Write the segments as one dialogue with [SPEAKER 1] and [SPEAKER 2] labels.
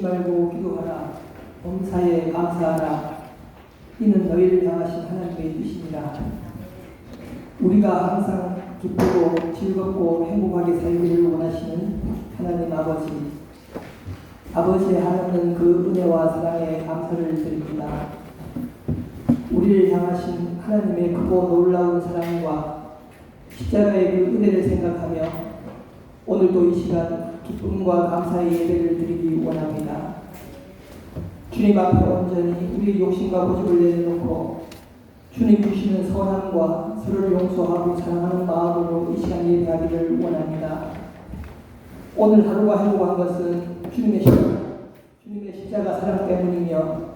[SPEAKER 1] 말고 기도하라. 범사에 감사하라. 이는 너희를 향하신 하나님의 뜻입니다. 우리가 항상 기쁘고 즐겁고 행복하게 살기를 원하시는 하나님 아버지. 아버지의 하나님은 그 은혜와 사랑에 감사를 드립니다. 우리를 향하신 하나님의 크고 놀라운 사랑과 십자가의 그 은혜를 생각하며 오늘도 이 시간 기쁨과 감사의 예배를 드리기 원합니다. 주님 앞에 온전히 우리의 욕심과 고집을 내려놓고 주님 주시는 선함과 서로를 용서하고 사랑하는 마음으로 이 시간 예배하기를 원합니다. 오늘 하루가 행복한 것은 주님의 십자가, 주님의 십자가 사랑 때문이며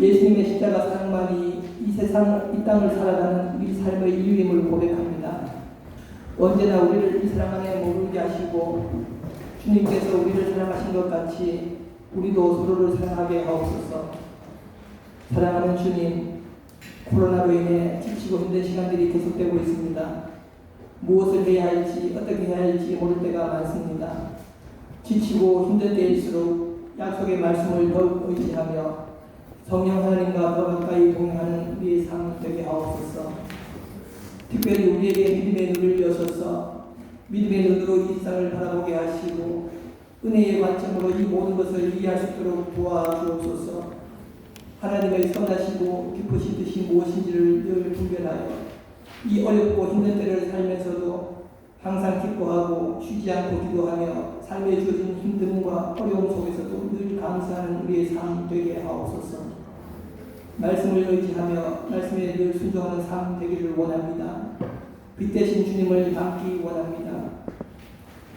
[SPEAKER 1] 예수님의 십자가 사랑만이 이 세상, 이 땅을 살아가는 우리 삶의 이유임을 고백합니다. 언제나 우리를 이 사랑 안에 머물게 하시고 주님께서 우리를 사랑하신 것 같이 우리도 서로를 사랑하게 하옵소서. 사랑하는 주님, 코로나로 인해 지치고 힘든 시간들이 계속되고 있습니다. 무엇을 해야 할지 어떻게 해야 할지 모를 때가 많습니다. 지치고 힘든 때일수록 약속의 말씀을 더욱 의지하며 성령 하나님과 더 가까이 동행하는 우리의 삶 되게 하옵소서. 특별히 우리에게 믿음의 눈을 여셔서 믿음의 눈으로 이 세상을 바라보게 하시고 은혜의 관점으로 이 모든 것을 이해할 수 있도록 도와주옵소서. 하나님의 선하시고 기쁘신 뜻이 무엇인지를 늘 분별하여 이 어렵고 힘든 때를 살면서도 항상 기뻐하고 쉬지 않고 기도하며 삶에 주어진 힘듦과 어려움 속에서도 늘 감사하는 우리의 삶 되게 하옵소서. 말씀을 의지하며 말씀에 늘 순종하는 삶 되기를 원합니다. 빛 대신 주님을 닮기 원합니다.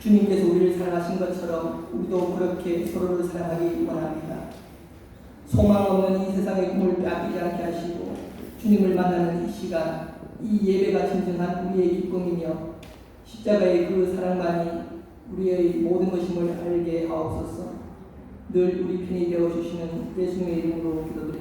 [SPEAKER 1] 주님께서 우리를 사랑하신 것처럼 우리도 그렇게 서로를 사랑하기 원합니다. 소망 없는 이 세상의 꿈을 빼앗기지 않게 하시고 주님을 만나는 이 시간, 이 예배가 진정한 우리의 기쁨이며 십자가의 그 사랑만이 우리의 모든 것임을 알게 하옵소서. 늘 우리 편이 되어 주시는 예수님의 이름으로 기도드립니다.